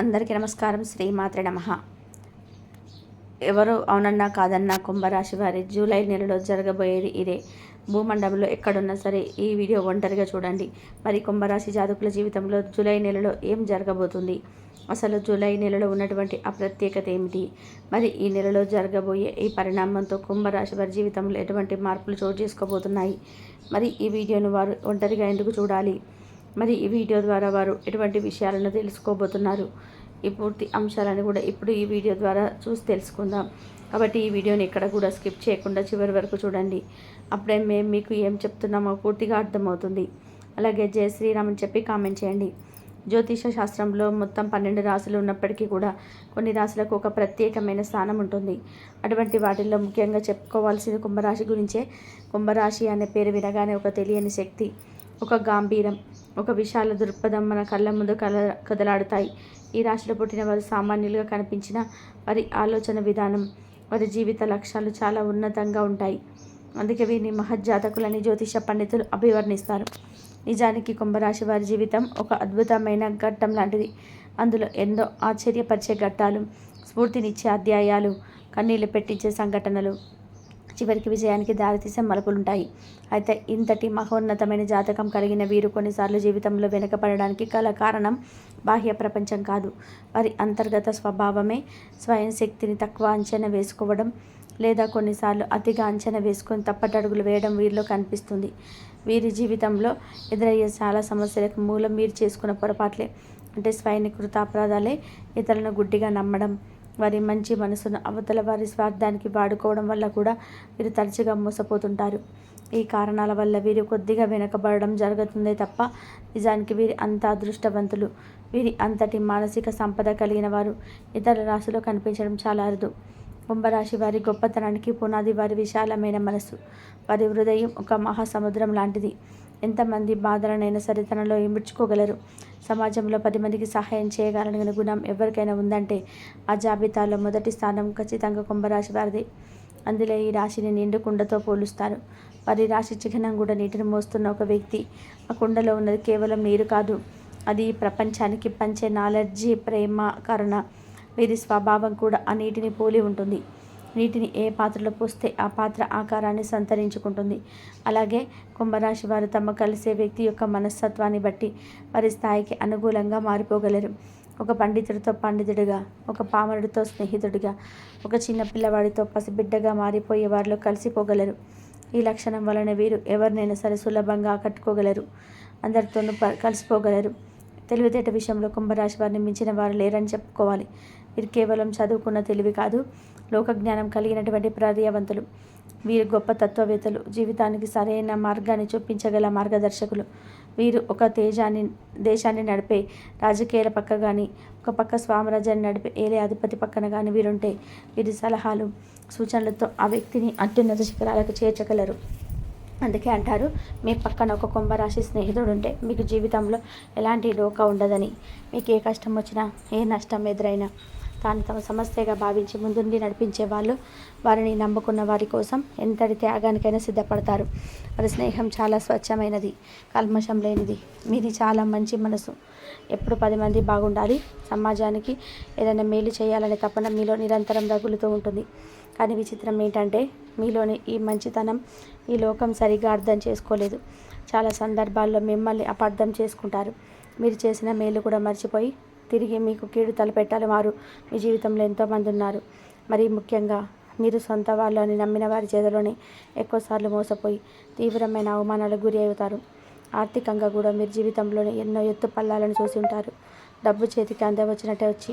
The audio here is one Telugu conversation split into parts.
అందరికీ నమస్కారం. శ్రీమాత్ర నమ. ఎవరు అవునన్నా కాదన్నా కుంభరాశి వారి జూలై నెలలో జరగబోయేది ఇదే. భూమండలంలో ఎక్కడున్నా సరే ఈ వీడియో ఒంటరిగా చూడండి. మరి కుంభరాశి జాతకుల జీవితంలో జూలై నెలలో ఏం జరగబోతుంది? అసలు జూలై నెలలో ఉన్నటువంటి ఆ ప్రత్యేకత ఏమిటి? మరి ఈ నెలలో జరగబోయే ఈ పరిణామంతో కుంభరాశి వారి జీవితంలో ఎటువంటి మార్పులు చోటు చేసుకోబోతున్నాయి? మరి ఈ వీడియోను వారు ఒంటరిగా ఎందుకు చూడాలి? మరి ఈ వీడియో ద్వారా వారు ఎటువంటి విషయాలను తెలుసుకోబోతున్నారు? ఈ పూర్తి అంశాలను కూడా ఇప్పుడు ఈ వీడియో ద్వారా చూసి తెలుసుకుందాం. కాబట్టి ఈ వీడియోని ఎక్కడ కూడా స్కిప్ చేయకుండా చివరి వరకు చూడండి. అప్పుడే మేము మీకు ఏం చెప్తున్నామో పూర్తిగా అర్థమవుతుంది. అలాగే జయ శ్రీరామ్ అని చెప్పి కామెంట్ చేయండి. జ్యోతిష శాస్త్రంలో మొత్తం పన్నెండు రాశులు ఉన్నప్పటికీ కూడా కొన్ని రాశులకు ఒక ప్రత్యేకమైన స్థానం ఉంటుంది. అటువంటి వాటిల్లో ముఖ్యంగా చెప్పుకోవాల్సింది కుంభరాశి గురించే. కుంభరాశి అనే పేరు వినగానే ఒక తెలియని శక్తి. ఒక గాంభీరం ఒక విశాల దృక్పథం మన కళ్ళ ముందు కల కదలాడుతాయి. ఈ రాశిలో పుట్టిన వారు సామాన్యులుగా కనిపించిన వారి ఆలోచన విధానం వారి జీవిత లక్ష్యాలు చాలా ఉన్నతంగా ఉంటాయి. అందుకే వీరిని మహజ్జాతకులని జ్యోతిష పండితులు అభివర్ణిస్తారు. నిజానికి కుంభరాశి వారి జీవితం ఒక అద్భుతమైన ఘట్టం లాంటిది. అందులో ఎన్నో ఆశ్చర్యపరిచే ఘట్టాలు స్ఫూర్తినిచ్చే అధ్యాయాలు కన్నీళ్ళు పెట్టించే సంఘటనలు చివరికి విజయానికి దారితీసే మలుపులుంటాయి. అయితే ఇంతటి మహోన్నతమైన జాతకం కలిగిన వీరు కొన్నిసార్లు జీవితంలో వెనుకపడడానికి గల కారణం బాహ్య ప్రపంచం కాదు. వారి అంతర్గత స్వభావమే స్వయం శక్తిని తక్కువ అంచనా వేసుకోవడం లేదా కొన్నిసార్లు అతిగా అంచనా వేసుకొని తప్పటడుగులు వేయడం వీరిలో కనిపిస్తుంది. వీరి జీవితంలో ఎదురయ్యే చాలా సమస్యలకు మూలం మీరు చేసుకున్న పొరపాట్లే. అంటే స్వయనికృత అపరాధాలే ఇతరులను గుడ్డిగా నమ్మడం వారి మంచి మనసును అవతల వారి స్వార్థానికి వాడుకోవడం వల్ల కూడా వీరు తరచుగా మోసపోతుంటారు. ఈ కారణాల వల్ల వీరు కొద్దిగా వెనకబడడం జరుగుతుందే తప్ప నిజానికి వీరి అంత అదృష్టవంతులు. వీరి అంతటి మానసిక సంపద కలిగిన వారు ఇతర రాశిలో కనిపించడం చాలా అరుదు. కుంభరాశి వారి గొప్పతనానికి పునాది వారి విశాలమైన మనసు. వారి హృదయం ఒక మహాసముద్రం లాంటిది. ఎంతమంది బాధలనైనా సరే తనలో ఇముడ్చుకోగలరు సమాజంలో పది మందికి సహాయం చేయగలిగిన గుణం ఎవరికైనా ఉందంటే ఆ జాబితాలో మొదటి స్థానం ఖచ్చితంగా కుంభరాశి వారిది. అందులో ఈ రాశిని నిండు కుండతో పోలుస్తారు. వారి రాశి చిహ్నం కూడా నీటిని మోస్తున్న ఒక వ్యక్తి. ఆ కుండలో ఉన్నది కేవలం నీరు కాదు అది ప్రపంచానికి పంచే నాలెడ్జి ప్రేమ కరుణ వీరి స్వభావం కూడా ఆ నీటిని పోలి ఉంటుంది. నీటిని ఏ పాత్రలో పోస్తే ఆ పాత్ర ఆకారాన్ని సంతరించుకుంటుంది. అలాగే కుంభరాశి వారు తమ కలిసే వ్యక్తి యొక్క మనస్తత్వాన్ని బట్టి వారి స్థాయికి అనుకూలంగా మారిపోగలరు. ఒక పండితుడితో పండితుడిగా ఒక పామరుడితో స్నేహితుడిగా ఒక చిన్న పిల్లవాడితో పసిబిడ్డగా మారిపోయే వారిలో కలిసిపోగలరు. ఈ లక్షణం వలన వీరు ఎవరినైనా సరే సులభంగా ఆకట్టుకోగలరు. అందరితోనూ ప కలిసిపోగలరు. తెలివితేట విషయంలో కుంభరాశి వారిని మించిన వారు లేరని చెప్పుకోవాలి. వీరు కేవలం చదువుకున్న తెలివి కాదు లోక జ్ఞానం కలిగినటువంటి ప్రార్యవంతులు వీరు గొప్ప తత్వవేత్తలు. జీవితానికి సరైన మార్గాన్ని చూపించగల మార్గదర్శకులు. వీరు ఒక తేజాన్ని దేశాన్ని నడిపే రాజకీయాల పక్క కానీ ఒక పక్క స్వామరాజ్యాన్ని నడిపే ఏలే అధిపతి పక్కన కానీ వీరుంటే వీరి సలహాలు సూచనలతో ఆ వ్యక్తిని అత్యున్నత శిఖరాలకు చేర్చగలరు. అందుకే అంటారు మీ పక్కన ఒక కుంభరాశి స్నేహితుడు ఉంటే మీకు జీవితంలో ఎలాంటి డోకా ఉండదని. మీకు ఏ కష్టం వచ్చినా ఏ నష్టం ఎదురైనా తాను తమ సమస్యగా భావించి ముందుండి నడిపించే వాళ్ళు వారిని నమ్ముకున్న వారి కోసం ఎంతటి త్యాగానికైనా సిద్ధపడతారు. వారి స్నేహం చాలా స్వచ్ఛమైనది కల్మషం లేనిది. మీది చాలా మంచి మనసు. ఎప్పుడు పది మంది బాగుండాలి. సమాజానికి ఏదైనా మేలు చేయాలనే తపన మీలో నిరంతరం రగులుతూ ఉంటుంది. కానీ విచిత్రం ఏంటంటే మీలోని ఈ మంచితనం ఈ లోకం సరిగా అర్థం చేసుకోలేదు. చాలా సందర్భాల్లో మిమ్మల్ని అపార్థం చేసుకుంటారు. మీరు చేసిన మేలు కూడా మర్చిపోయి తిరిగి మీకు కీడు తలపెట్టాలి. వారు మీ జీవితంలో ఎంతోమంది ఉన్నారు. మరి ముఖ్యంగా మీరు సొంత వాళ్ళు అని నమ్మిన వారి చేతిలోనే ఎక్కువసార్లు మోసపోయి తీవ్రమైన అవమానాలకు గురి అవుతారు. ఆర్థికంగా కూడా మీరు జీవితంలోనే ఎన్నో ఎత్తు పల్లాలను చూసి ఉంటారు. డబ్బు చేతికి అందవచ్చినట్టే వచ్చి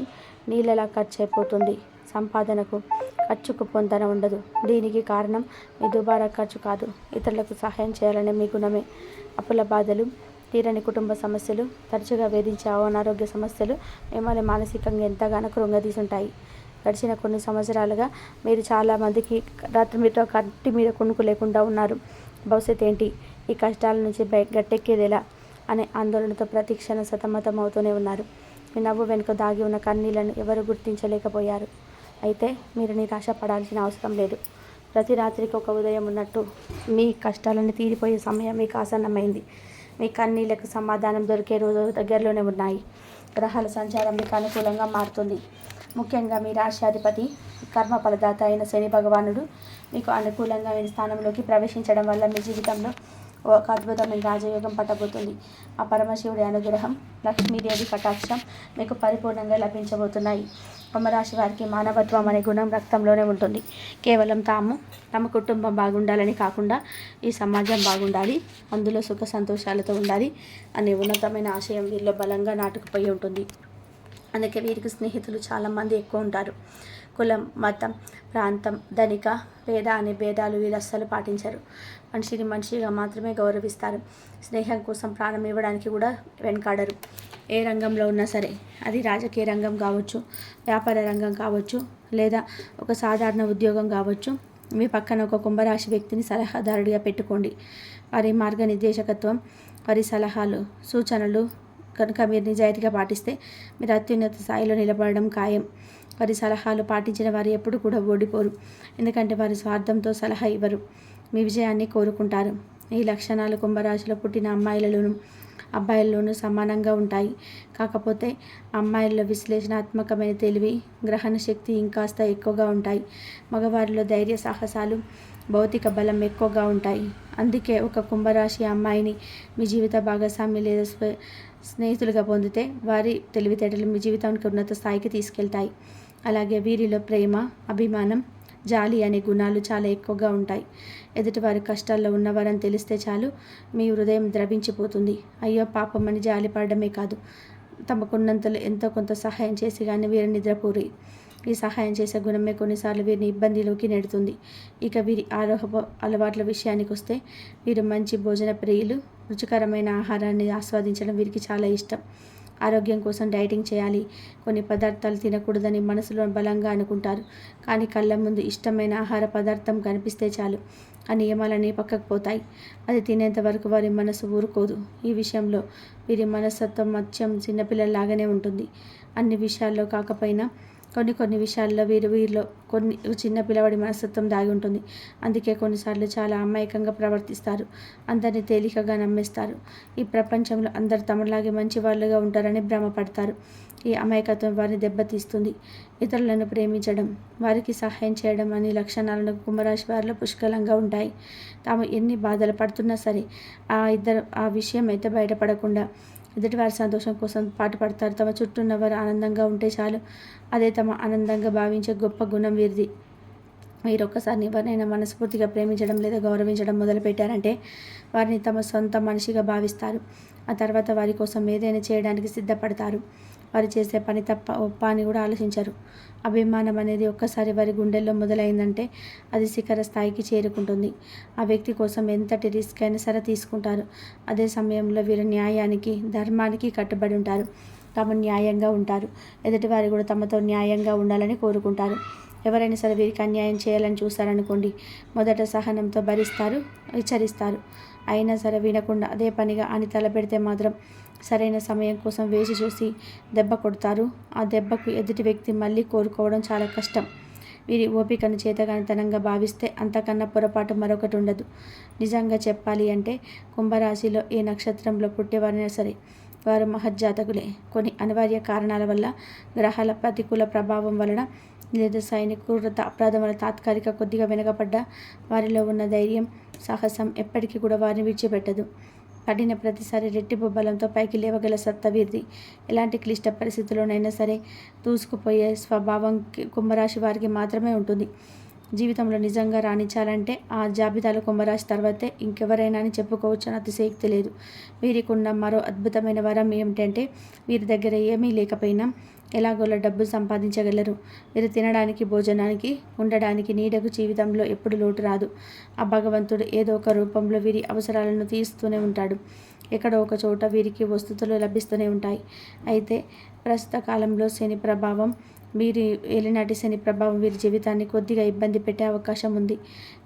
నీళ్ళలా ఖర్చు అయిపోతుంది సంపాదనకు ఖర్చుకు పొందన ఉండదు. దీనికి కారణం మీ దుబారా ఖర్చు కాదు. ఇతరులకు సహాయం చేయాలనే మీ గుణమే. అప్పుల బాధలు తీరని కుటుంబ సమస్యలు తరచుగా వేధించే అనారోగ్య సమస్యలు మిమ్మల్ని మానసికంగా ఎంతగానో కృంగదీసుంటాయి. గడిచిన కొన్ని సంవత్సరాలుగా మీరు చాలామందికి రాత్రి మీతో కట్టి మీద కొనుక్కు లేకుండా ఉన్నారు. భవిష్యత్ ఏంటి? ఈ కష్టాల నుంచి బయట గట్టెక్కేది ఎలా అనే ఆందోళనతో ప్రతిక్షణ సతమతం అవుతూనే ఉన్నారు. మీ నవ్వు వెనుక దాగి ఉన్న కన్నీళ్ళను ఎవరు గుర్తించలేకపోయారు. అయితే మీరు నిరాశ పడాల్సిన అవసరం లేదు. ప్రతి రాత్రికి ఒక ఉదయం ఉన్నట్టు మీ కష్టాలను తీరిపోయే సమయం మీకు ఆసన్నమైంది. మీ కన్నీళ్ళకు సమాధానం దొరికే రోజు దగ్గరలోనే ఉన్నాయి. గ్రహాల సంచారం మీకు అనుకూలంగా మారుతుంది. ముఖ్యంగా మీ రాష్ట్రాధిపతి కర్మ ఫలదాత అయిన శని భగవానుడు మీకు అనుకూలంగా మీ స్థానంలోకి ప్రవేశించడం వల్ల మీ జీవితంలో ఒక అద్భుతమైన రాజయోగం పట్టబోతుంది. ఆ పరమశివుడి అనుగ్రహం లక్ష్మీదేవి కటాక్షం మీకు పరిపూర్ణంగా లభించబోతున్నాయి. కుంభరాశి వారికి మానవత్వం అనే గుణం రక్తంలోనే ఉంటుంది. కేవలం తాము తమ కుటుంబం బాగుండాలని కాకుండా ఈ సమాజం బాగుండాలి అందులో సుఖ సంతోషాలతో ఉండాలి అనే ఉన్నతమైన ఆశయం వీరిలో బలంగా నాటుకుపోయి ఉంటుంది. అందుకే వీరికి స్నేహితులు చాలామంది ఎక్కువ ఉంటారు. కులం మతం ప్రాంతం ధనిక పేద అనే భేదాలు వీరు అస్సలు పాటించరు. మనిషిని మనిషిగా మాత్రమే గౌరవిస్తారు. స్నేహం కోసం ప్రాణం ఇవ్వడానికి కూడా వెనకాడరు. ఏ రంగంలో ఉన్నా సరే అది రాజకీయ రంగం కావచ్చు వ్యాపార రంగం కావచ్చు లేదా ఒక సాధారణ ఉద్యోగం కావచ్చు మీ పక్కన ఒక కుంభరాశి వ్యక్తిని సలహాదారుడిగా పెట్టుకోండి. వారి మార్గనిర్దేశకత్వం వారి సలహాలు సూచనలు కనుక మీరు నిజాయితీగా పాటిస్తే మీరు అత్యున్నత స్థాయిలో నిలబడడం ఖాయం. వారి సలహాలు పాటించిన వారు ఎప్పుడు కూడా ఓడిపోరు. ఎందుకంటే వారి స్వార్థంతో సలహా ఇవ్వరు. మీ విజయాన్ని కోరుకుంటారు. ఈ లక్షణాలు కుంభరాశిలో పుట్టిన అమ్మాయిలలోనూ అబ్బాయిల్లోనూ సమానంగా ఉంటాయి. కాకపోతే అమ్మాయిల్లో విశ్లేషణాత్మకమైన తెలివి గ్రహణ శక్తి ఇంకాస్త ఎక్కువగా ఉంటాయి. మగవారిలో ధైర్య సాహసాలు భౌతిక బలం ఎక్కువగా ఉంటాయి. అందుకే ఒక కుంభరాశి అమ్మాయిని మీ జీవిత భాగస్వామి లేదా స్వ స్నేహితులుగా పొందితే వారి తెలివితేటలు మీ జీవితానికి ఉన్నత స్థాయికి తీసుకెళ్తాయి. అలాగే వీరిలో ప్రేమ అభిమానం జాలి అనే గుణాలు చాలా ఎక్కువగా ఉంటాయి. ఎదుటివారి కష్టాల్లో ఉన్నవారని తెలిస్తే చాలు మీ హృదయం ద్రవించిపోతుంది అయ్యో పాపం అని జాలి పడడమే కాదు. తమకున్నంతలో ఎంతో కొంత సహాయం చేసి కానీ వీరిని నిద్రపూరి. ఈ సహాయం చేసే గుణమే కొన్నిసార్లు వీరిని ఇబ్బందిలోకి నెడుతుంది. ఇక వీరి ఆరోహ అలవాట్ల విషయానికి వస్తే వీరు మంచి భోజన ప్రియులు రుచికరమైన ఆహారాన్ని ఆస్వాదించడం వీరికి చాలా ఇష్టం. ఆరోగ్యం కోసం డైటింగ్ చేయాలి. కొన్ని పదార్థాలు తినకూడదని మనసులో బలంగా అనుకుంటారు. కానీ కళ్ళ ముందు ఇష్టమైన ఆహార పదార్థం కనిపిస్తే చాలు. ఆ నియమాలన్నీ పక్కకు పోతాయి అది తినేంత వరకు వారి మనసు ఊరుకోదు. ఈ విషయంలో వీరి మనస్తత్వం మత్స్యం చిన్నపిల్లలాగానే ఉంటుంది. అన్ని విషయాల్లో కాకపోయినా కొన్ని కొన్ని విషయాల్లో వీరు వీరిలో కొన్ని చిన్న పిల్లవాడి మనస్తత్వం దాగి ఉంటుంది. అందుకే కొన్నిసార్లు చాలా అమాయకంగా ప్రవర్తిస్తారు. అందరినీ తేలికగా నమ్మేస్తారు. ఈ ప్రపంచంలో అందరు తమలాగే మంచి వాళ్ళుగా ఉంటారని భ్రమపడతారు. ఈ అమాయకత్వం వారిని దెబ్బతీస్తుంది. ఇతరులను ప్రేమించడం వారికి సహాయం చేయడం అనే లక్షణాలను కుంభరాశి వారిలో పుష్కలంగా ఉంటాయి. తాము ఎన్ని బాధలు పడుతున్నా సరే ఆ ఇద్దరు ఆ విషయం అయితే బయటపడకుండా ఎదుటివారి సంతోషం కోసం పాటుపడతారు తమ చుట్టూ ఉన్నవారు ఆనందంగా ఉంటే చాలు. అదే తమ ఆనందంగా భావించే గొప్ప గుణం వీరిది. మీరు ఒక్కసారి ఎవరినైనా మనస్ఫూర్తిగా ప్రేమించడం లేదా గౌరవించడం మొదలుపెట్టారంటే వారిని తమ సొంత మనిషిగా భావిస్తారు. ఆ తర్వాత వారి కోసం ఏదైనా చేయడానికి సిద్ధపడతారు. వారు చేసే పని తప్ప ఒప్ప అని కూడా ఆలోచించరు. అభిమానం అనేది ఒక్కసారి వారి గుండెల్లో మొదలైందంటే అది శిఖర స్థాయికి చేరుకుంటుంది. ఆ వ్యక్తి కోసం ఎంతటి రిస్క్ అయినా సరే తీసుకుంటారు. అదే సమయంలో వీరు న్యాయానికి ధర్మానికి కట్టుబడి ఉంటారు. తాము న్యాయంగా ఉంటారు. ఎదుటివారు కూడా తమతో న్యాయంగా ఉండాలని కోరుకుంటారు. ఎవరైనా సరే వీరికి అన్యాయం చేయాలని చూశారనుకోండి మొదట సహనంతో భరిస్తారు హెచ్చరిస్తారు అయినా సరే వినకుండా అదే పనిగా అని తలపెడితే మాత్రం సరైన సమయం కోసం వేచి చూసి దెబ్బ కొడతారు. ఆ దెబ్బకు ఎదుటి వ్యక్తి మళ్ళీ కోరుకోవడం చాలా కష్టం. వీరి ఓపికను చేతగానితనంగా భావిస్తే అంతకన్నా పొరపాటు మరొకటి ఉండదు. నిజంగా చెప్పాలి అంటే కుంభరాశిలో ఏ నక్షత్రంలో పుట్టేవారైనా సరే వారు మహజ్జాతకులే. కొన్ని అనివార్య కారణాల వల్ల గ్రహాల ప్రతికూల ప్రభావం వలన లేదా సైనిక అపరాధం వల్ల తాత్కాలిక కొద్దిగా వెనకబడ్డ వారిలో ఉన్న ధైర్యం సాహసం ఎప్పటికీ కూడా వారిని విడిచిపెట్టదు. పడిన ప్రతిసారి రెట్టింపు బలంతో పైకి లేవగల సత్తవీరిది ఎలాంటి క్లిష్ట పరిస్థితుల్లోనైనా సరే దూసుకుపోయే స్వభావం కుంభరాశి వారికి మాత్రమే ఉంటుంది. జీవితంలో నిజంగా రాణించాలంటే ఆ జాబితాలో కుంభరాశి తర్వాతే ఇంకెవరైనా అని చెప్పుకోవచ్చు అని అతిశయక్తి లేదు. వీరికున్న మరో అద్భుతమైన వరం ఏమిటంటే వీరి దగ్గర ఏమీ లేకపోయినా ఎలాగోలా డబ్బు సంపాదించగలరు. వీరు తినడానికి భోజనానికి ఉండడానికి నీడకు జీవితంలో ఎప్పుడు లోటు రాదు. ఆ భగవంతుడు ఏదో ఒక రూపంలో వీరి అవసరాలను తీస్తూనే ఉంటాడు. ఎక్కడో ఒక చోట వీరికి వస్తువులు లభిస్తూనే ఉంటాయి. అయితే ప్రస్తుత కాలంలో శని ప్రభావం వీరి ఏలినాటి శని ప్రభావం వీరి జీవితాన్ని కొద్దిగా ఇబ్బంది పెట్టే అవకాశం ఉంది.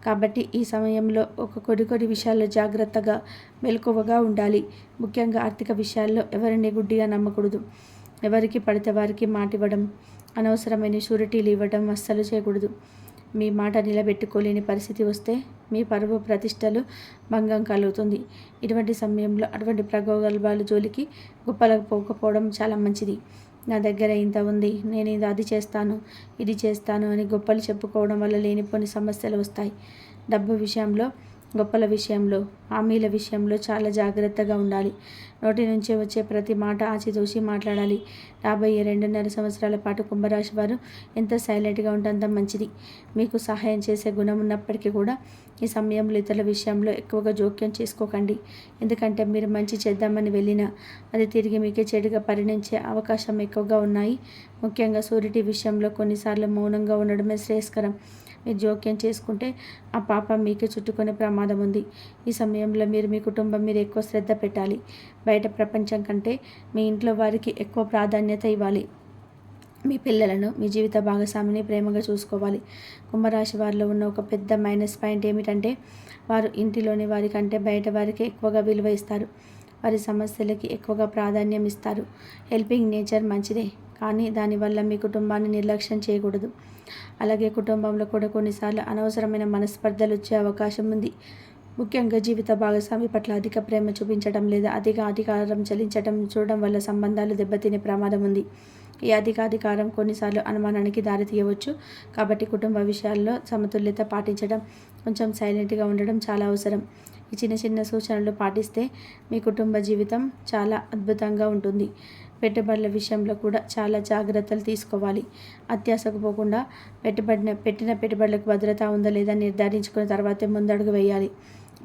కాబట్టి ఈ సమయంలో ఒక కొన్ని కొన్ని విషయాల్లో జాగ్రత్తగా మెలకువగా ఉండాలి. ముఖ్యంగా ఆర్థిక విషయాల్లో ఎవరిని గుడ్డిగా నమ్మకూడదు. ఎవరికి పడితే వారికి మాట ఇవ్వడం అనవసరమైన షూరిటీలు ఇవ్వడం అస్సలు చేయకూడదు. మీ మాట నిలబెట్టుకోలేని పరిస్థితి వస్తే మీ పరువు ప్రతిష్టలు భంగం కలుగుతుంది. ఇటువంటి సమయంలో అటువంటి ప్రగోగల్భాలు జోలికి గొప్పలకు పోకపోవడం చాలా మంచిది. నా దగ్గర ఇంత ఉంది నేను ఇది అది చేస్తాను ఇది చేస్తాను అని గొప్పలు చెప్పుకోవడం వల్ల లేనిపోని సమస్యలు వస్తాయి. డబ్బు విషయంలో గొప్పల విషయంలో హామీల విషయంలో చాలా జాగ్రత్తగా ఉండాలి. నోటి నుంచి వచ్చే ప్రతి మాట ఆచితూచి మాట్లాడాలి. రాబోయే రెండున్నర సంవత్సరాల పాటు కుంభరాశి వారు ఎంత సైలెంట్గా ఉంటే అంత మంచిది. మీకు సహాయం చేసే గుణం ఉన్నప్పటికీ కూడా ఈ సమయంలో ఇతరుల విషయంలో ఎక్కువగా జోక్యం చేసుకోకండి. ఎందుకంటే మీరు మంచి చేద్దామని వెళ్ళినా అది తిరిగి మీకే చెడుగా పరిణించే అవకాశం ఎక్కువగా ఉన్నాయి. ముఖ్యంగా సూర్యుడి విషయంలో కొన్నిసార్లు మౌనంగా ఉండడమే శ్రేయస్కరం. మీరు జోక్యం చేసుకుంటే ఆ పాప మీకే చుట్టుకునే ప్రమాదం ఉంది. ఈ సమయంలో మీరు మీ కుటుంబం మీరు ఎక్కువ శ్రద్ధ పెట్టాలి. బయట ప్రపంచం కంటే మీ ఇంట్లో వారికి ఎక్కువ ప్రాధాన్యత ఇవ్వాలి. మీ పిల్లలను మీ జీవిత భాగస్వామిని ప్రేమగా చూసుకోవాలి. కుంభరాశి వారిలో ఉన్న ఒక పెద్ద మైనస్ పాయింట్ ఏమిటంటే వారు ఇంటిలోని వారికంటే బయట వారికి ఎక్కువగా విలువ ఇస్తారు. వారి సమస్యలకి ఎక్కువగా ప్రాధాన్యం ఇస్తారు హెల్పింగ్ నేచర్ మంచిదే కానీ దానివల్ల మీ కుటుంబాన్ని నిర్లక్ష్యం చేయకూడదు. అలాగే కుటుంబంలో కూడా కొన్నిసార్లు అనవసరమైన మనస్పర్ధలు వచ్చే అవకాశం ఉంది. ముఖ్యంగా జీవిత భాగస్వామి పట్ల అధిక ప్రేమ చూపించడం లేదా అధిక అధికారం చెల్లించడం చూడడం వల్ల సంబంధాలు దెబ్బతినే ప్రమాదం ఉంది. ఈ అధికాధికారం కొన్నిసార్లు అనుమానానికి దారితీయవచ్చు. కాబట్టి కుటుంబ విషయాల్లో సమతుల్యత పాటించడం కొంచెం సైలెంట్గా ఉండడం చాలా అవసరం. ఈ చిన్న చిన్న సూచనలు పాటిస్తే మీ కుటుంబ జీవితం చాలా అద్భుతంగా ఉంటుంది. పెట్టుబడుల విషయంలో కూడా చాలా జాగ్రత్తలు తీసుకోవాలి. అత్యాశకు పోకుండా పెట్టుబడిన పెట్టిన పెట్టుబడులకు భద్రత ఉందా లేదా నిర్ధారించుకున్న తర్వాతే ముందడుగు వేయాలి.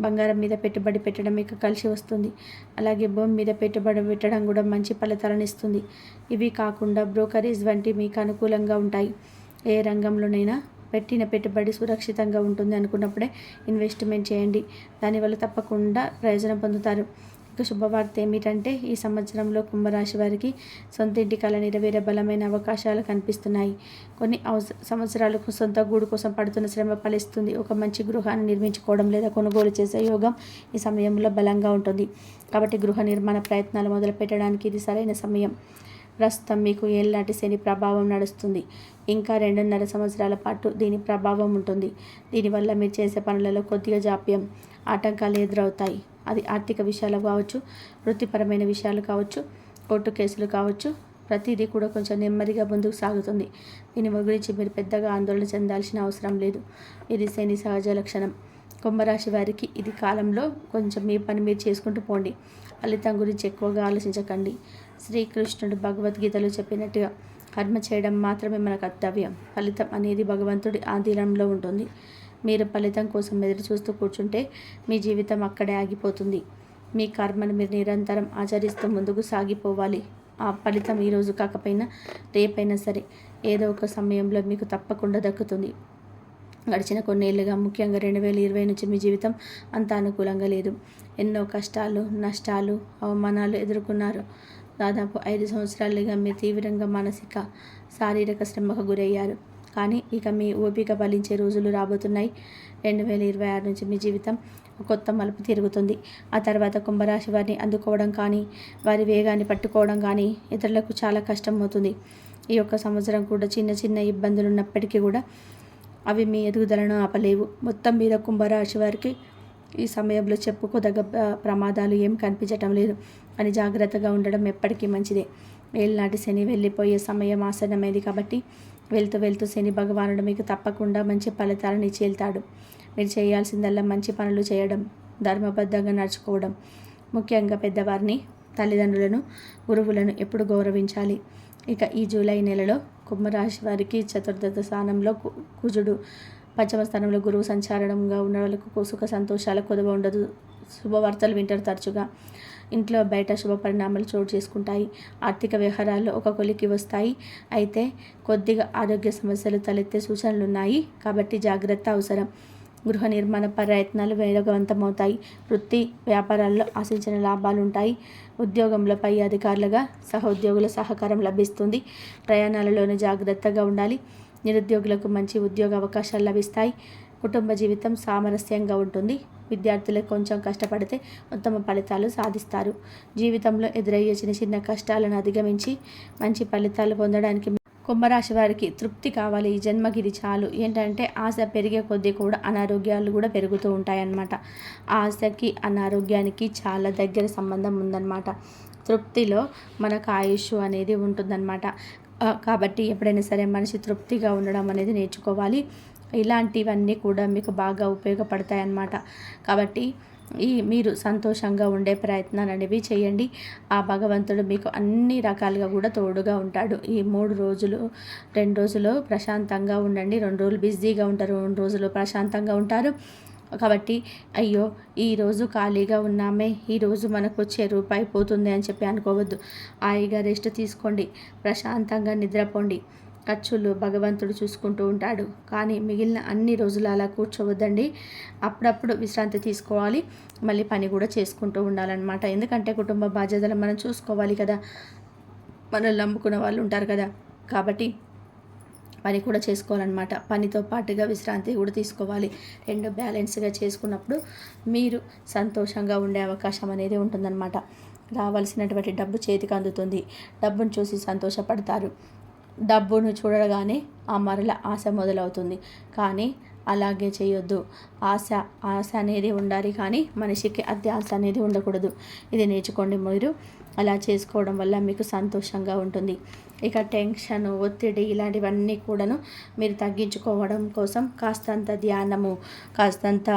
బంగారం మీద పెట్టుబడి పెట్టడం మీకు కలిసి వస్తుంది. అలాగే భూమి మీద పెట్టుబడి పెట్టడం కూడా మంచి ఫలితాలను ఇస్తుంది. ఇవి కాకుండా బ్రోకరేజ్ వంటి మీకు అనుకూలంగా ఉంటాయి. ఏ రంగంలోనైనా పెట్టిన పెట్టుబడి సురక్షితంగా ఉంటుంది అనుకున్నప్పుడే ఇన్వెస్ట్మెంట్ చేయండి. దానివల్ల తప్పకుండా ప్రయోజనం పొందుతారు. ఇక శుభవార్త ఏమిటంటే ఈ సంవత్సరంలో కుంభరాశి వారికి సొంత ఇంటి కళ నెరవేరే బలమైన అవకాశాలు కనిపిస్తున్నాయి. కొన్ని సంవత్సరాలకు సొంత గూడు కోసం పడుతున్న శ్రమ ఫలిస్తుంది. ఒక మంచి గృహాన్ని నిర్మించుకోవడం లేదా కొనుగోలు చేసే యోగం ఈ సమయంలో బలంగా ఉంటుంది. కాబట్టి గృహ నిర్మాణ ప్రయత్నాలు మొదలు పెట్టడానికి ఇది సరైన సమయం. ప్రస్తుతం మీకు ఏళ్ళనాటి శని ప్రభావం నడుస్తుంది. ఇంకా రెండున్నర సంవత్సరాల పాటు దీని ప్రభావం ఉంటుంది. దీనివల్ల మీరు చేసే పనులలో కొద్దిగా జాప్యం ఆటంకాలు ఎదురవుతాయి. అది ఆర్థిక విషయాలు కావచ్చు వృత్తిపరమైన విషయాలు కావచ్చు కోర్టు కేసులు కావచ్చు. ప్రతిదీ కూడా కొంచెం నెమ్మదిగా ముందుకు సాగుతుంది. దీని గురించి మీరు పెద్దగా ఆందోళన చెందాల్సిన అవసరం లేదు. ఇది శని సహజ లక్షణం. కుంభరాశి వారికి ఇది కాలంలో కొంచెం మీ పని మీరు చేసుకుంటూ పోండి. ఫలితం గురించి ఎక్కువగా ఆలోచించకండి. శ్రీకృష్ణుడు భగవద్గీతలో చెప్పినట్టుగా కర్మ చేయడం మాత్రమే మన కర్తవ్యం. ఫలితం అనేది భగవంతుడి ఆధీనంలో ఉంటుంది. మీరు ఫలితం కోసం ఎదురు చూస్తూ కూర్చుంటే మీ జీవితం అక్కడే ఆగిపోతుంది. మీ కర్మను మీరు నిరంతరం ఆచరిస్తూ ముందుకు సాగిపోవాలి. ఆ ఫలితం ఈరోజు కాకపోయినా రేపైనా సరే ఏదో ఒక సమయంలో మీకు తప్పకుండా దక్కుతుంది. గడిచిన కొన్నేళ్ళుగా ముఖ్యంగా రెండు వేల ఇరవై నుంచి మీ జీవితం అంత అనుకూలంగా లేదు. ఎన్నో కష్టాలు నష్టాలు అవమానాలు ఎదుర్కొన్నారు. దాదాపు ఐదు సంవత్సరాలుగా మీరు తీవ్రంగా మానసిక శారీరక శ్రమకు గురయ్యారు. కానీ ఇక మీ ఓపిక ఫలించే రోజులు రాబోతున్నాయి. రెండు వేల ఇరవై ఆరు నుంచి మీ జీవితం కొత్త మలుపు తిరుగుతుంది. ఆ తర్వాత కుంభరాశి వారిని అందుకోవడం కానీ వారి వేగాన్ని పట్టుకోవడం కానీ ఇతరులకు చాలా కష్టం అవుతుంది. ఈ యొక్క సంవత్సరం కూడా చిన్న చిన్న ఇబ్బందులు ఉన్నప్పటికీ కూడా అవి మీ ఎదుగుదలను ఆపలేవు. మొత్తం మీద కుంభరాశి వారికి ఈ సమయంలో చెప్పుకోదగ్గ ప్రమాదాలు ఏం కనిపించటం లేదు. అని జాగ్రత్తగా ఉండడం ఎప్పటికీ మంచిదే. ఏళ్ళనాటి శని వెళ్ళిపోయే సమయం ఆసనమైంది కాబట్టి వెళ్తూ వెళ్తూ శని భగవానుడు మీకు తప్పకుండా మంచి ఫలితాలను ఇచ్చేళ్తాడు మీరు చేయాల్సిందల్లా మంచి పనులు చేయడం ధర్మబద్ధంగా నడుచుకోవడం. ముఖ్యంగా పెద్దవారిని తల్లిదండ్రులను గురువులను ఎప్పుడు గౌరవించాలి. ఇక ఈ జూలై నెలలో కుంభరాశి వారికి చతుర్థ స్థానంలో కుజుడు పంచమ స్థానంలో గురువు సంచారణంగా ఉన్న వాళ్ళకు సుఖ సంతోషాల కొదవ ఉండదు. శుభవార్తలు వింటారు తరచుగా. ఇంట్లో బయట శుభ పరిణామాలు చోటు చేసుకుంటాయి. ఆర్థిక వ్యవహారాల్లో ఒక కొలికి వస్తాయి. అయితే కొద్దిగా ఆరోగ్య సమస్యలు తలెత్తే సూచనలు ఉన్నాయి. కాబట్టి జాగ్రత్త అవసరం. గృహ నిర్మాణ ప్రయత్నాలు వేగవంతమవుతాయి. వృత్తి వ్యాపారాల్లో ఆశించిన లాభాలు ఉంటాయి ఉద్యోగంలో పై అధికారులుగా సహోద్యోగుల సహకారం లభిస్తుంది. ప్రయాణాలలోనే జాగ్రత్తగా ఉండాలి. నిరుద్యోగులకు మంచి ఉద్యోగ అవకాశాలు లభిస్తాయి. కుటుంబ జీవితం సామరస్యంగా ఉంటుంది. విద్యార్థులకు కొంచెం కష్టపడితే ఉత్తమ ఫలితాలు సాధిస్తారు. జీవితంలో ఎదురయ్యే చిన్న చిన్న కష్టాలను అధిగమించి మంచి ఫలితాలు పొందడానికి కుంభరాశి వారికి తృప్తి కావాలి. ఈ జన్మకి ఇది చాలు. ఏంటంటే ఆశ పెరిగే కొద్దీ కూడా అనారోగ్యాలు కూడా పెరుగుతూ ఉంటాయన్నమాట. ఆశకి అనారోగ్యానికి చాలా దగ్గర సంబంధం ఉందన్నమాట. తృప్తిలో మనకు ఆయుష్ అనేది ఉంటుందన్నమాట. కాబట్టి ఎప్పుడైనా సరే మనిషి తృప్తిగా ఉండడం అనేది నేర్చుకోవాలి. ఇలాంటివన్నీ కూడా మీకు బాగా ఉపయోగపడతాయి అన్నమాట కాబట్టి ఈ మీరు సంతోషంగా ఉండే ప్రయత్నాలు అనేవి చేయండి. ఆ భగవంతుడు మీకు అన్ని రకాలుగా కూడా తోడుగా ఉంటాడు. ఈ మూడు రోజులు రెండు రోజులు ప్రశాంతంగా ఉండండి. రెండు రోజులు బిజీగా ఉంటారు రెండు రోజులు ప్రశాంతంగా ఉంటారు. కాబట్టి అయ్యో ఈరోజు ఖాళీగా ఉన్నామే ఈరోజు మనకు వచ్చే రూపాయి పోతుంది అని చెప్పి అనుకోవద్దు. హాయిగా రెస్ట్ తీసుకోండి ప్రశాంతంగా నిద్రపోండి. ఖర్చులు భగవంతుడు చూసుకుంటూ ఉంటాడు. కానీ మిగిలిన అన్ని రోజులు అలా కూర్చోవద్దండి. అప్పుడప్పుడు విశ్రాంతి తీసుకోవాలి. మళ్ళీ పని కూడా చేసుకుంటూ ఉండాలన్నమాట. ఎందుకంటే కుటుంబ బాధ్యతలు మనం చూసుకోవాలి కదా. మనల్ని నమ్ముకున్న వాళ్ళు ఉంటారు కదా. కాబట్టి పని కూడా చేసుకోవాలన్నమాట. పనితో పాటుగా విశ్రాంతి కూడా తీసుకోవాలి. రెండు బ్యాలెన్స్గా చేసుకున్నప్పుడు మీరు సంతోషంగా ఉండే అవకాశం అనేది ఉంటుందన్నమాట. రావాల్సినటువంటి డబ్బు చేతికి అందుతుంది. డబ్బును చూసి సంతోషపడతారు. డబ్బును చూడగానే ఆ మరల ఆశ మొదలవుతుంది. కానీ అలాగే చేయొద్దు. ఆశ ఆశ అనేది ఉండాలి కానీ మనిషికి అత్యాశ అనేది ఉండకూడదు. ఇది నేర్చుకోండి మీరు. అలా చేసుకోవడం వల్ల మీకు సంతోషంగా ఉంటుంది. ఇక టెన్షన్ ఒత్తిడి ఇలాంటివన్నీ కూడాను మీరు తగ్గించుకోవడం కోసం కాస్తంత ధ్యానము కాస్తంత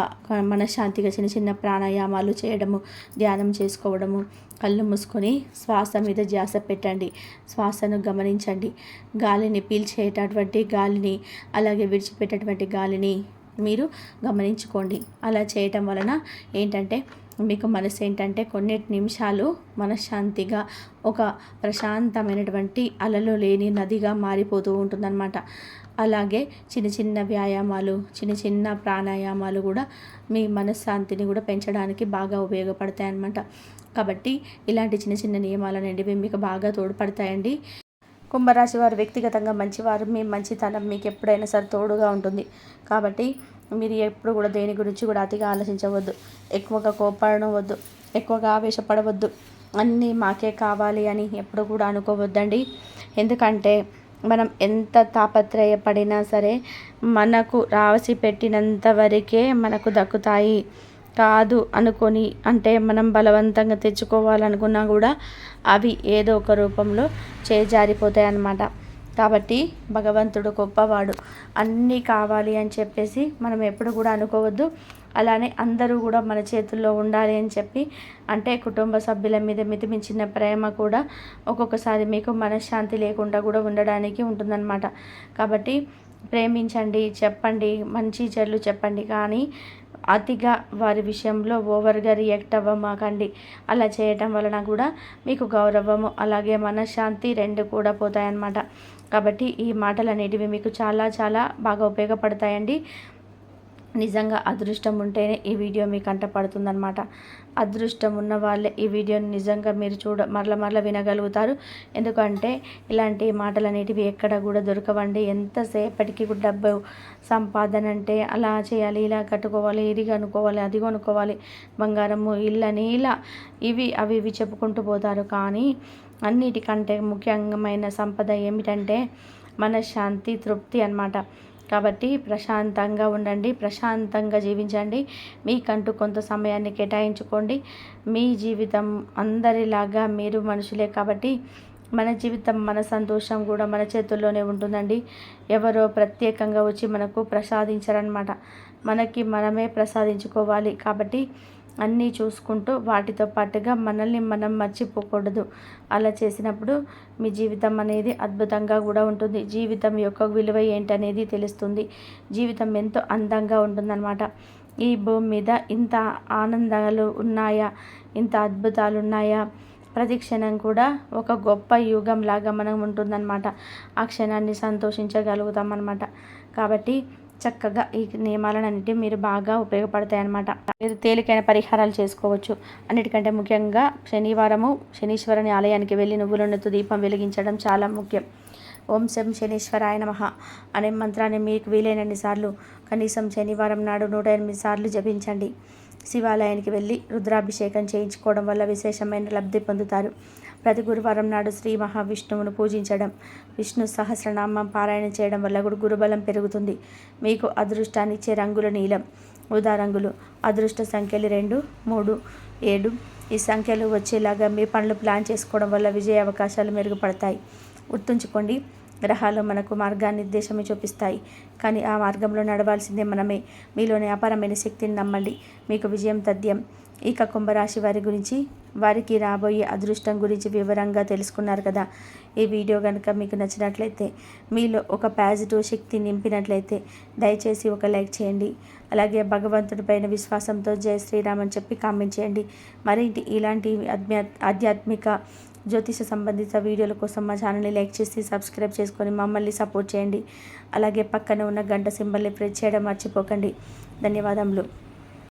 మనశ్శాంతిగా చిన్న చిన్న ప్రాణాయామాలు చేయడము ధ్యానం చేసుకోవడము కళ్ళు మూసుకొని శ్వాస మీద ధ్యాస పెట్టండి. శ్వాసను గమనించండి. గాలిని పీల్చేటటువంటి గాలిని అలాగే విడిచిపెట్టేటువంటి గాలిని మీరు గమనించుకోండి. అలా చేయటం వలన ఏంటంటే మీకు మనసు ఏంటంటే కొన్ని నిమిషాలు మనశ్శాంతిగా ఒక ప్రశాంతమైనటువంటి అలలు లేని నదిగా మారిపోతూ ఉంటుందన్నమాట. అలాగే చిన్న చిన్న వ్యాయామాలు చిన్న చిన్న ప్రాణాయామాలు కూడా మీ మనశ్శాంతిని కూడా పెంచడానికి బాగా ఉపయోగపడతాయి అన్నమాట కాబట్టి ఇలాంటి చిన్న చిన్న నియమాలు అనేవి మీకు బాగా తోడ్పడతాయండి. కుంభరాశి వారు వ్యక్తిగతంగా మంచివారు మీ మంచితనం మీకు ఎప్పుడైనా సరే తోడుగా ఉంటుంది. కాబట్టి మీరు ఎప్పుడు కూడా దేని గురించి కూడా అతిగా ఆలోచించవద్దు. ఎక్కువగా కోపడడం వద్దు ఎక్కువగా ఆవేశపడవద్దు. అన్నీ మాకే కావాలి అని ఎప్పుడు కూడా అనుకోవద్దండి. ఎందుకంటే మనం ఎంత తాపత్రయపడినా సరే మనకు రాసి పెట్టినంత వరకే మనకు దక్కుతాయి. కాదు అనుకొని అంటే మనం బలవంతంగా తెచ్చుకోవాలనుకున్నా కూడా అవి ఏదో ఒక రూపంలో చేజారిపోతాయి అన్నమాట కాబట్టి భగవంతుడు గొప్పవాడు. అన్నీ కావాలి అని చెప్పేసి మనం ఎప్పుడు కూడా అనుకోవద్దు. అలానే అందరూ కూడా మన చేతుల్లో ఉండాలి అని చెప్పి అంటే కుటుంబ సభ్యుల మీద మితిమించిన ప్రేమ కూడా ఒక్కొక్కసారి మీకు మనశ్శాంతి లేకుండా కూడా ఉండడానికి ఉంటుందన్నమాట. కాబట్టి ప్రేమించండి చెప్పండి మంచి చెడులు చెప్పండి కానీ అతిగా వారి విషయంలో ఓవర్గా రియాక్ట్ అవ్వమాకండి. అలా చేయటం వలన కూడా మీకు గౌరవము అలాగే మనశ్శాంతి రెండు కూడా పోతాయన్నమాట. కాబట్టి ఈ మాటలు అనేటివి మీకు చాలా చాలా బాగా ఉపయోగపడతాయండి. నిజంగా అదృష్టం ఉంటేనే ఈ వీడియో మీకు అంటపడుతుందనమాట అదృష్టం ఉన్న వాళ్ళే ఈ వీడియోని నిజంగా మీరు చూడ మరల మరల వినగలుగుతారు. ఎందుకంటే ఇలాంటి మాటలు అనేటివి ఎక్కడ కూడా దొరకవండి. ఎంతసేపటికి కూడా డబ్బు సంపాదన అంటే అలా చేయాలి ఇలా కట్టుకోవాలి ఇది కనుక్కోవాలి అది కొనుక్కోవాలి. బంగారము ఇళ్ళని ఇలా ఇవి అవి ఇవి చెప్పుకుంటూ పోతారు. కానీ అన్నిటికంటే ముఖ్యమైన సంపద ఏమిటంటే మనశ్శాంతి తృప్తి అనమాట కాబట్టి ప్రశాంతంగా ఉండండి ప్రశాంతంగా జీవించండి. మీకంటూ కొంత సమయాన్ని కేటాయించుకోండి. మీ జీవితం అందరిలాగా మీరు మనుషులే కాబట్టి మన జీవితం మన సంతోషం కూడా మన చేతుల్లోనే ఉంటుందండి. ఎవరో ప్రత్యేకంగా వచ్చి మనకు ప్రసాదించరనమాట మనకి మనమే ప్రసాదించుకోవాలి కాబట్టి అన్నీ చూసుకుంటూ వాటితో పాటుగా మనల్ని మనం మర్చిపోకూడదు. అలా చేసినప్పుడు మీ జీవితం అనేది అద్భుతంగా కూడా ఉంటుంది. జీవితం యొక్క విలువ ఏంటనేది తెలుస్తుంది. జీవితం ఎంతో అందంగా ఉంటుందన్నమాట. ఈ భూమి మీద ఇంత ఆనందాలు ఉన్నాయా? ఇంత అద్భుతాలు ఉన్నాయా? ప్రతి క్షణం కూడా ఒక గొప్ప యుగం లాగా మనం ఉంటుందన్నమాట. ఆ క్షణాన్ని సంతోషించగలుగుతాం అనమాట కాబట్టి చక్కగా ఈ నియమాలన్నింటి మీరు బాగా ఉపయోగపడతాయి అన్నమాట మీరు తేలికైన పరిహారాలు చేసుకోవచ్చు. అన్నిటికంటే ముఖ్యంగా శనివారము శనీశ్వరుని ఆలయానికి వెళ్ళి నువ్వులన్నతో దీపం వెలిగించడం చాలా ముఖ్యం. ఓం శం శనీశ్వరాయ నమ అనే మంత్రాన్ని మీకు వీలైనన్ని సార్లు కనీసం శనివారం నాడు నూట ఎనిమిది సార్లు జపించండి. శివాలయానికి వెళ్ళి రుద్రాభిషేకం చేయించుకోవడం వల్ల విశేషమైన లబ్ధి పొందుతారు. ప్రతి గురువారం నాడు శ్రీ మహావిష్ణువును పూజించడం విష్ణు సహస్రనామం పారాయణ చేయడం వల్ల కూడా గురుబలం పెరుగుతుంది. మీకు అదృష్టాన్ని ఇచ్చే రంగుల నీలం ఉదా రంగులు అదృష్ట సంఖ్యలు రెండు మూడు ఏడు. ఈ సంఖ్యలు వచ్చేలాగా మీ పనులు ప్లాన్ చేసుకోవడం వల్ల విజయ అవకాశాలు మెరుగుపడతాయి. గుర్తుంచుకోండి గ్రహాలు మనకు మార్గానిర్దేశమే చూపిస్తాయి. కానీ ఆ మార్గంలో నడవాల్సిందే మనమే. మీలోని అపారమైన శక్తిని నమ్మండి. మీకు విజయం తథ్యం ఇక కుంభరాశి వారి గురించి వారికి రాబోయే అదృష్టం గురించి వివరంగా తెలుసుకున్నారు కదా. ఈ వీడియో కనుక మీకు నచ్చినట్లయితే మీలో ఒక పాజిటివ్ శక్తి నింపినట్లయితే దయచేసి ఒక లైక్ చేయండి. అలాగే భగవంతుడిపైన విశ్వాసంతో జయ శ్రీరామ్ అని చెప్పి కామెంట్ చేయండి. మరింటి ఇలాంటి అధ్యా ఆధ్యాత్మిక జ్యోతిష సంబంధిత వీడియోల కోసం మా ఛానల్ని లైక్ చేసి సబ్స్క్రైబ్ చేసుకొని మమ్మల్ని సపోర్ట్ చేయండి. అలాగే పక్కన ఉన్న గంట సింబల్ని ప్రెస్ చేయడం మర్చిపోకండి. ధన్యవాదములు.